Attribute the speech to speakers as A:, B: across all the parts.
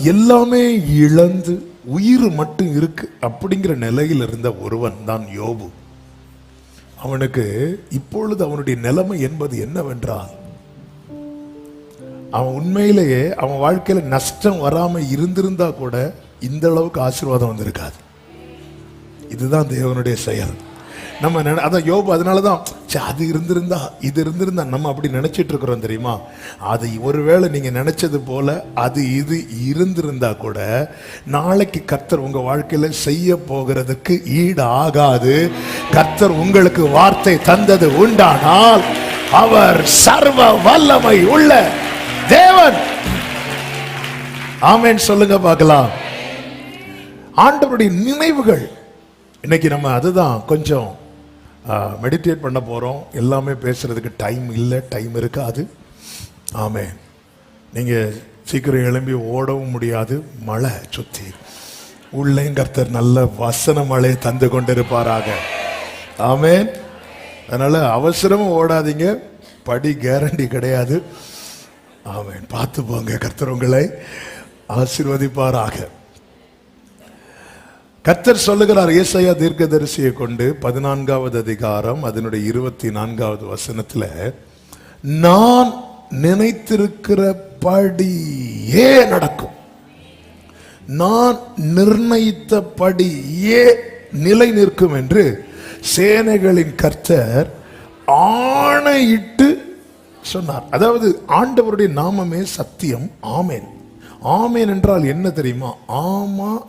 A: எல்லாமே இழந்து உயிர் மட்டும் இருக்கு அப்படிங்கிற நிலையில் இருந்த ஒருவன் தான் யோபு. அவனுக்கு இப்பொழுது அவனுடைய நிலைமை என்பது என்னவென்றால் அவன் உண்மையிலேயே அவன் வாழ்க்கையில் நஷ்டம் வராமல் இருந்திருந்தா கூட இந்த அளவுக்கு ஆசீர்வாதம் வந்திருக்காது. இதுதான் தேவனுடைய செயல். நம்ம அதான் யோபு அதனால தான் அது இருந்திருந்தா இது இருந்திருந்தா நம்ம அப்படி நினைச்சிட்டு இருக்கிறோம் தெரியுமா? அது ஒருவேளை நீங்க நினைச்சது போல அது இது இருந்திருந்தா கூட நாளைக்கு கர்த்தர் உங்க வாழ்க்கையில செய்ய போகிறதுக்கு ஈடு ஆகாது கர்த்தர் உங்களுக்கு வார்த்தை தந்தது உண்டானால் அவர் சர்வ வல்லமை உள்ள தேவன். ஆமேன் சொல்லுங்க பார்க்கலாம். ஆண்டவருடைய நினைவுகள் இன்னைக்கு நம்ம அதுதான் கொஞ்சம் மெடிடேட் பண்ண போகிறோம் எல்லாமே பேசுகிறதுக்கு டைம் இல்லை டைம் இருக்காது. ஆமே. நீங்கள் சீக்கிரம் எழும்பி ஓடவும் முடியாது. மழை சுற்றி உள்ளேயும் கர்த்தர் நல்ல வசன மழையை தந்து கொண்டிருப்பாராக. ஆமேன். அதனால் அவசரமும் ஓடாதீங்க. படி கேரண்டி கிடையாது. ஆமேன். பார்த்து போங்க கர்த்தர் உங்களை ஆசீர்வதிப்பாராக. கர்த்தர் சொல்லுகிறார் ஏசையா தீர்க்கதரிசியை கொண்டு பதினான்காவது அதிகாரம் அதனுடைய இருபத்தி நான்காவது வசனத்தில் நான் நினைத்திருக்கிற படியே நடக்கும். நான் நிர்ணயித்தபடியே நிலை நிற்கும் என்று சேனைகளின் கர்த்தர் ஆணையிட்டு சொன்னார். அதாவது ஆண்டவருடைய நாமமே சத்தியம். ஆமேன். ஆமேன் என்றால் என்ன தெரியுமா? ஆமா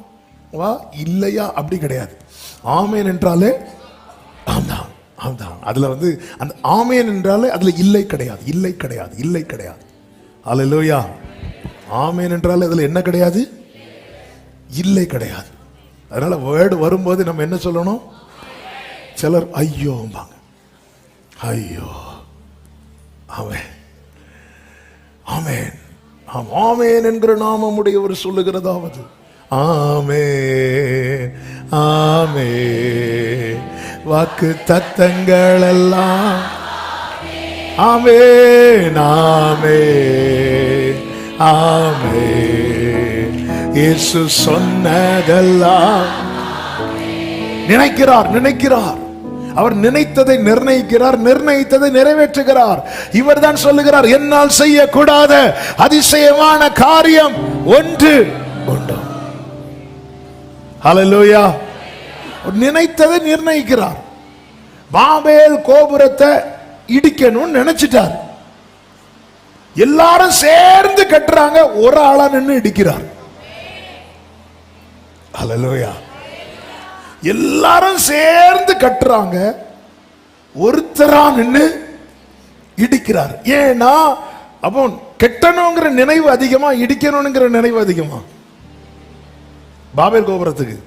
A: வா இல்லையா? அப்படி கிடையாது. ஆமேன் என்றாலே ஆம்தான் ஆம்தான். அதில் வந்து அந்த ஆமேன் என்றாலே அதில் இல்லை கிடையாது இல்லை கிடையாது இல்லை கிடையாது. அல்லேலூயா ஆமேன் என்றாலே அதில் என்ன கிடையாது? இல்லை கிடையாது. அதனால் வேர்டு வரும்போது நம்ம என்ன சொல்லணும்? சிலர் ஐயோம்பாங்க ஐயோ. அவன் ஆமேன். ஆமேன் என்கிற நாமமுடையவர் சொல்லுகிறதாவது. ஆமே ஆமே வாக்கு தத்தங்கள் எல்லாம் ஆமே நாமே ஆமே இயேசு சொன்னதெல்லாம் நினைக்கிறார் நினைக்கிறார். அவர் நினைத்ததை நிர்ணயிக்கிறார் நிர்ணயித்ததை நிறைவேற்றுகிறார். இவர்தான் சொல்லுகிறார் என்னால் செய்யக்கூடாத அதிசயமான காரியம் ஒன்று. ஹalleluya நினைத்ததை நிர்ணயிக்கிறார். பாபேல் கோபுரத்தை இடிக்கணும்னு நினைச்சிட்டார். எல்லாரும் சேர்ந்து கட்டுறாங்க. ஒரு ஆளா நின்னு இடிக்கிறார். ஹalleluya எல்லாரும் சேர்ந்து கட்டுறாங்க. ஒருத்தரா நின்னு இடிக்கிறார். ஏன்னா அப்போ கெட்டணுங்கிற நினைவு அதிகமா இடிக்கணுங்கிற நினைவு அதிகமா. பாபேல் கோபுரத்துக்கு.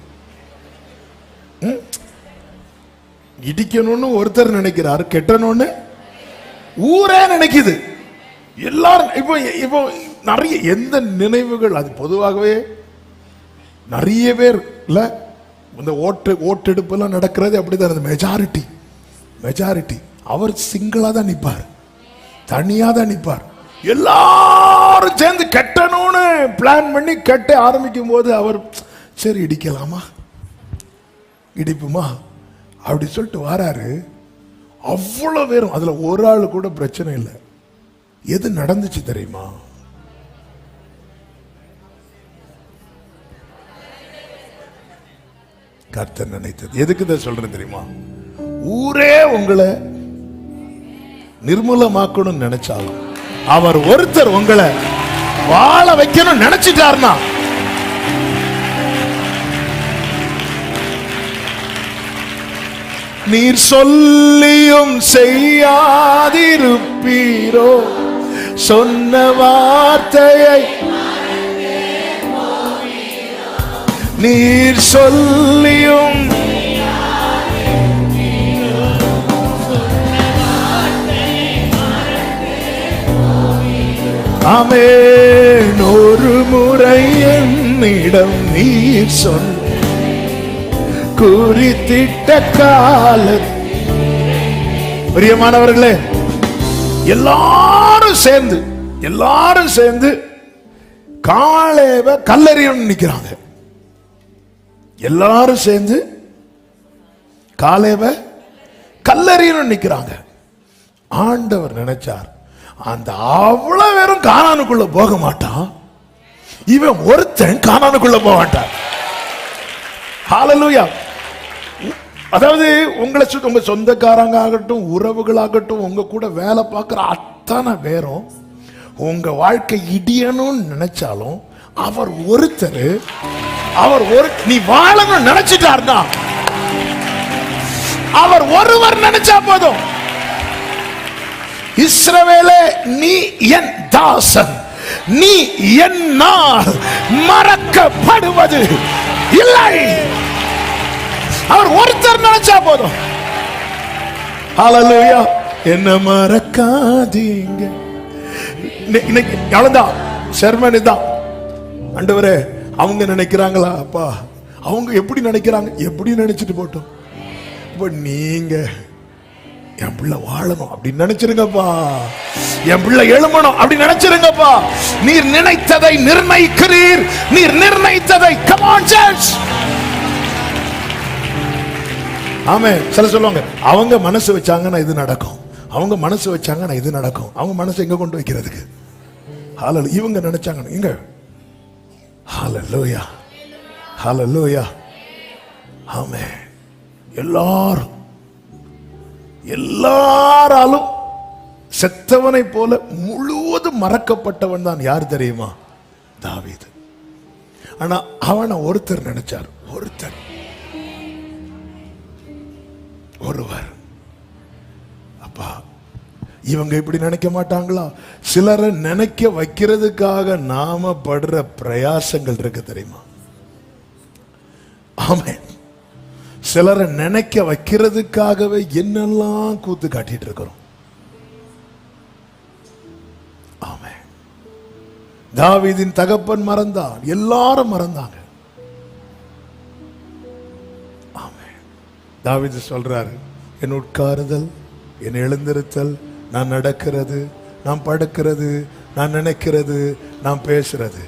A: ம்? இடிக்கணும்னு ஒருத்தர் நினைக்கிறார் கெட்டணும்னு ஊரே நினைக்குது. எல்லாரும் இப்போ இப்போ நிறைய எந்த நினைவுகள் அது பொதுவாகவே நிறைய பேர் இல்லை இந்த ஓட்டு ஓட்டெடுப்பெல்லாம் நடக்கிறது அப்படிதான் அந்த மெஜாரிட்டி மெஜாரிட்டி அவர் சிங்கிளாக தான் நிற்பார் தனியாக தான் நிற்பார் எல்லாரும் சேர்ந்து கட்டணும்னு பிளான் பண்ணி கட்ட ஆரம்பிக்கும் போது அவர் சரி இடிக்கலாமா? இடிப்புமா? அப்படி சொல்லிட்டு வராரு. அவ்வளவு பேரும் அதுல ஒரு ஆள் கூட பிரச்சனை இல்லை. எது நடந்துச்சு தெரியுமா? கர்த்தர் நினைத்தது. எதுக்கு இதை சொல்றேன் தெரியுமா? ஊரே உங்களை நிர்மூலமாக்கணும்னு நினைச்சாலும் அவர் ஒருத்தர் உங்களை வாழ வைக்கணும்னு நினைச்சிட்டாருன்னா நீர் சொல்லியும் செய்யாதிருப்பீரோ. சொன்ன வார்த்தையை நீர் சொல்லியும் ஆமென். ஒரு முறை என்னிடம் நீர் சொன்ன குறித்திட்ட கால பிரியமானவர்களே எல்லாரும் சேர்ந்து எல்லாரும் சேர்ந்து காலேவ கல்லறியணும் நிக்கிறாங்க. எல்லாரும் சேர்ந்து காலேவ கல்லறியணும் நிக்கிறாங்க. ஆண்டவர் நினைச்சார் அந்த அவ்வளவு பேரும் காணானுக்குள்ள போக மாட்டான். இவன் ஒருத்தன் காணானுக்குள்ள போக மாட்டான். ஹாலலூயா அதாவது உங்களை சுற்றி உங்க சொந்தக்காரங்க ஆகட்டும் உறவுகளாகட்டும் உங்க கூட வேலை பார்க்குற அத்தனை பேரும் உங்க வாழ்க்கை இடியணும்னு நினைச்சாலும் அவர் ஒருத்தர் அவர் ஒரு நீ வாழணும்னு தான் அவர் ஒருவர் நினைச்சா போதும். இஸ்ரவேலே நீ என் தாசன். நீ என்னால் மறக்கப்படுவது இல்லை. அவர் ஒருத்தர் நினைச்சா போதும். ஹalleluya. என்ன மறக்காதீங்க. இன்னைக்கு அவ்வளவுதான் செர்மனி தான் ஆண்டவரே அவங்க நினைக்கிறாங்களா? அப்பா அவங்க எப்படி நினைக்கிறாங்க? எப்படி நினைச்சிட்டு போட்டோம்? இப்போ நீங்க என் பிள்ளை வாழணும் அப்படின்னு நினைச்சிருங்கப்பா. என் பிள்ளை எழுமணும் அப்படி நினைச்சிருங்கப்பா. நீர் நினைத்ததை நிர்ணயிக்கிறீர். நீர் நிர்ணயித்ததை கமான் சர்ச் ஆமே சில சொல்லுவாங்க அவங்க மனசு வச்சாங்கன்னா இது நடக்கும். அவங்க மனசு வச்சாங்கன்னா இது நடக்கும். அவங்க மனசு எங்க கொண்டு வைக்கிறதுக்கு? ஹாலல் இவங்க நினைச்சாங்க இங்க. ஹalleluya லோயா ஆமே. எல்லாரும் எல்லாராலும் செத்தவனை போல முழுவதும் மறக்கப்பட்டவன் தான் யார் தெரியுமா? தாவீது. ஆனா அவனை ஒருத்தர் நினைச்சார். ஒருத்தர். ஒருவர். அப்பா இவங்க இப்படி நினைக்க மாட்டாங்களா? சிலரை நினைக்க வைக்கிறதுக்காக நாம படுற பிரயாசங்கள் இருக்கு தெரியுமா? ஆமே சிலரை நினைக்க வைக்கிறதுக்காகவே என்னெல்லாம் கூத்து காட்டிட்டு இருக்கிறோம்? ஆமே தாவிதின் தகப்பன் மறந்தான் எல்லாரும் மறந்தாங்க. தாவிது சொல்கிறாரு என் உட்காருதல் என் எழுந்திருத்தல் நான் நடக்கிறது நான் படுக்கிறது நான் நினைக்கிறது நான் பேசுறது.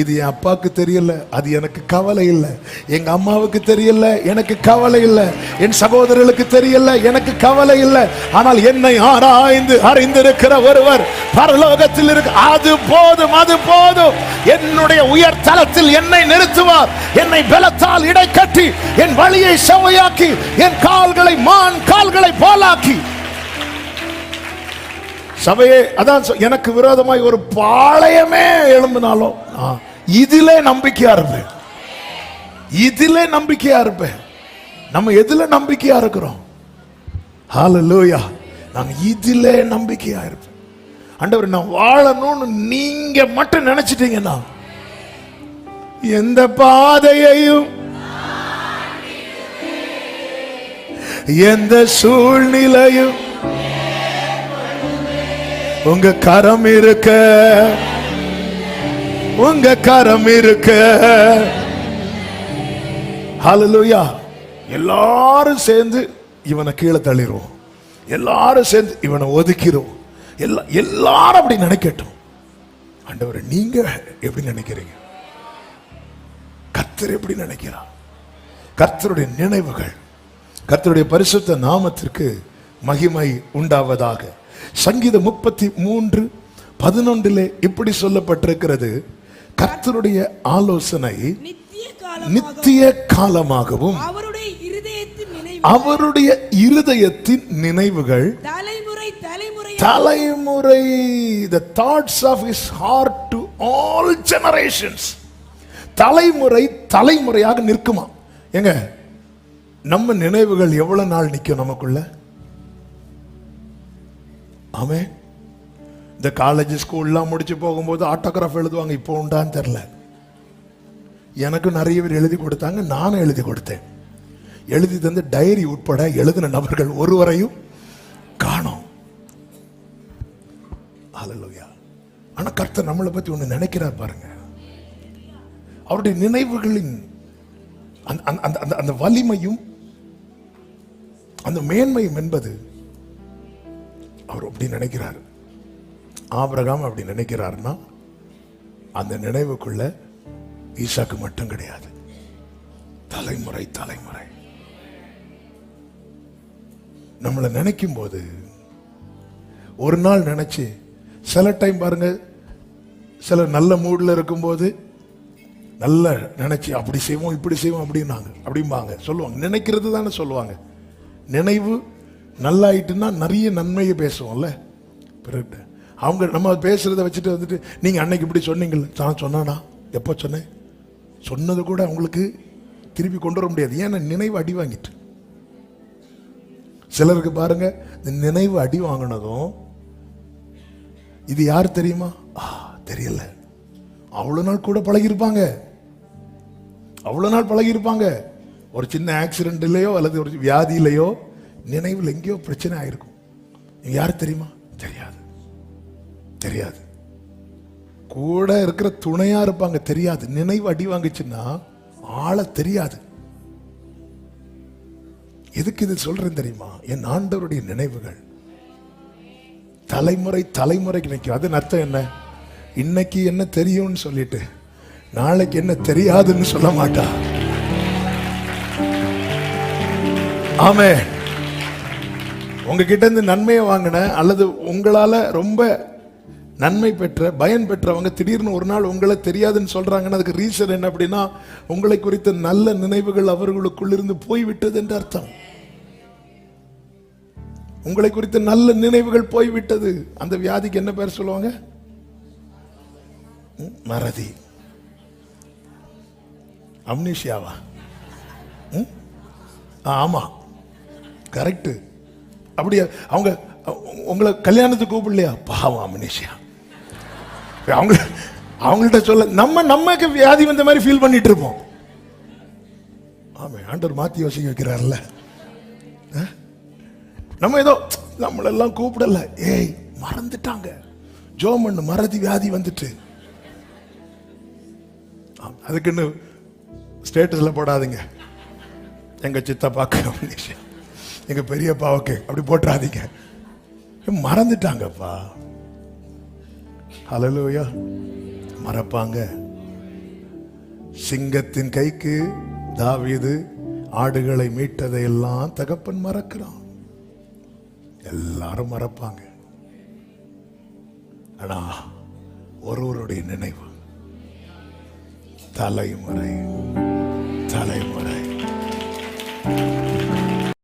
A: இது என் அப்பாவுக்கு தெரியல அது எனக்கு கவலை இல்லை. எங்க அம்மாவுக்கு தெரியல எனக்கு கவலை இல்லை. என் சகோதரர்களுக்கு தெரியல எனக்கு கவலை இல்லை. ஆனால் என்னை ஆராய்ந்து அறிந்திருக்கிற ஒருவர் பரலோகத்தில் இருக்கு. அது போதும் அது போதும். என்னுடைய உயர் தளத்தில் என்னை நிறுத்துவார். என்னை பலத்தால் இடை கட்டி என் வழியை செவையாக்கி என் கால்களை மான் கால்களை போலாக்கி சபையே அதான் சொ- எனக்கு விரோதமாய் ஒரு பாளையமே எழும்பினாலும் நான் இதிலே நம்பிக்கையா இருப்பேன். இதிலே நம்பிக்கையா இருப்பேன். நம்ம எதுல நம்பிக்கையா இருக்கிறோம்? லூயா நான் இதிலே நம்பிக்கையா இருப்பேன். ஆண்டவர் நான் வாழணும்னு நீங்க மட்டும் நினைச்சிட்டீங்கன்னா எந்த பாதையையும் எந்த சூழ்நிலையும் உங்க கரம் இருக்க. உங்க கரம் இருக்க. ஹலலுயா எல்லாரும் சேர்ந்து இவனை கீழே தள்ளிடுவோம் எல்லாரும் சேர்ந்து இவனை ஒதுக்கிறோம் எல்லா எல்லாரும் அப்படி நினைக்கட்டும். ஆண்டவரை நீங்க எப்படி நினைக்கிறீங்க? கர்த்தர் எப்படி நினைக்கிறார்? கர்த்தருடைய நினைவுகள் கர்த்தருடைய பரிசுத்த நாமத்திற்கு மகிமை உண்டாவதாக. சங்கீதம் முப்பத்தி மூன்று பதினொன்றிலே இப்படி சொல்லப்பட்டிருக்கிறது. கர்த்தருடைய ஆலோசனை
B: நித்திய காலம்
A: நித்திய காலமாகவும்
B: அவருடைய இருதயத்தின்
A: நினைவுகள்
B: தலைமுறை தலைமுறை
A: தலைமுறை the thoughts of his heart to all generations. தலைமுறை தலைமுறையாக நிற்குமா? ஏங்க நம்ம நினைவுகள் எவ்வளவு நாள் நிற்கும் நமக்குள்ள? ஆமே இந்த காலேஜ் ஸ்கூல்லாம் முடிச்சு போகும்போது ஆட்டோகிராஃப் எழுதுவாங்க. இப்போ உண்டான்னு தெரில எனக்கு நிறைய பேர் எழுதி கொடுத்தாங்க நானும் எழுதி கொடுத்தேன். எழுதி தந்து டைரி உட்பட எழுதின நபர்கள் ஒருவரையும் காணோம். ஹalleluya ஆனால் கர்த்தர் நம்மளை பற்றி ஒன்று நினைக்கிறார் பாருங்க. அவருடைய நினைவுகளின் அந்த- அந்த- அந்த அந்த- அந்த வலிமையும் அந்த மேன்மையும் என்பது அவர் அப்படி நினைக்கிறார். ஆபிரகாம் அப்படி நினைக்கிறார்னா அந்த நினைவுக்குள்ள ஈசாக்கு மட்டும் கிடையாது. தலைமுறை தலைமுறை. நம்மளை நினைக்கும் போது ஒரு நாள் நினைச்சு சில டைம் பாருங்க சில நல்ல மூடில் இருக்கும்போது நல்ல நினைச்சு அப்படி செய்வோம் இப்படி செய்வோம் அப்படின்னாங்க. அப்படிம்பாங்க. சொல்லுவாங்க. நினைக்கிறது தானே சொல்லுவாங்க. நினைவு நல்லாயிட்டுன்னா நிறைய நன்மையை பேசுவோம்ல. பிறகு அவங்க நம்ம பேசுகிறத வச்சுட்டு வந்துட்டு நீங்கள் அன்னைக்கு இப்படி சொன்னீங்கள் நான் சொன்னானா? எப்போ சொன்னேன்? சொன்னது கூட அவங்களுக்கு திருப்பி கொண்டு வர முடியாது. ஏன்னா நினைவு அடி வாங்கிட்டு. சிலருக்கு பாருங்க இந்த நினைவு அடி வாங்கினதும் இது யார் தெரியுமா? ஆ தெரியல. அவ்வளோ நாள் கூட பழகியிருப்பாங்க. அவ்வளோ நாள் பழகியிருப்பாங்க. ஒரு சின்ன ஆக்சிடென்ட்லயோ அல்லது ஒரு வியாதியிலையோ நினைவில் எங்கேயோ பிரச்சனை ஆயிருக்கும். யார் தெரியுமா? தெரியாது. தெரியாது. கூட இருக்கிற துணையா இருப்பாங்க தெரியாது. நினைவு அடி வாங்குச்சுன்னா ஆள தெரியாது. எதுக்கு இது சொல்றேன் தெரியுமா? என் ஆண்டவருடைய நினைவுகள். தலைமுறை தலைமுறைக்கு நிற்கும் அதன் அர்த்தம் என்ன? இன்னைக்கு என்ன தெரியும்னு சொல்லிட்டு நாளைக்கு என்ன தெரியாதுன்னு சொல்ல மாட்டா. ஆமே உங்ககிட்ட இருந்து நன்மையை வாங்கின அல்லது உங்களால் ரொம்ப நன்மை பெற்ற பயன் பெற்றவங்க திடீர்னு ஒரு நாள் உங்களை தெரியாதுன்னு சொல்கிறாங்கன்னா அதுக்கு ரீசன் என்ன அப்படின்னா உங்களை குறித்த நல்ல நினைவுகள் அவர்களுக்குள்ளிருந்து போய்விட்டது என்று அர்த்தம். உங்களை குறித்த நல்ல நினைவுகள் போய்விட்டது. அந்த வியாதிக்கு என்ன பேர் சொல்லுவாங்க? ம், மறதி. அம்னிஷியாவா ஆ, ஆமா. கரெக்டு அப்படியா அவங்க உங்களை கல்யாணத்துக்கு கூப்பிடலையா? பாவம் மனுஷியா அவங்க அவங்கள்ட்ட சொல்ல நம்ம நமக்கு வியாதி வந்த மாதிரி ஃபீல் பண்ணிட்டு இருப்போம். ஆமே ஆண்டவர் மாத்தி யோசிக்க வைக்கிறார்ல ஆ? நம்ம ஏதோ நம்மளெல்லாம் கூப்பிடல. ஏய் மறந்துட்டாங்க. ஜோமன் மறதி வியாதி வந்துட்டு. அதுக்குன்னு ஸ்டேட்டஸில் போடாதீங்க. எங்க சித்தப்பாக்கு எங்க பெரியப்பாவுக்கு அப்படி போட்டுறாதீங்க மறந்துட்டாங்கப்பா. ஹalleluya மறப்பாங்க. சிங்கத்தின் கைக்கு தாவியது ஆடுகளை மீட்டதை எல்லாம் தகப்பன் மறக்கிறான். எல்லாரும் மறப்பாங்க. ஆனா ஒருவருடைய நினைவு. தலைமுறை. தலைமுறை.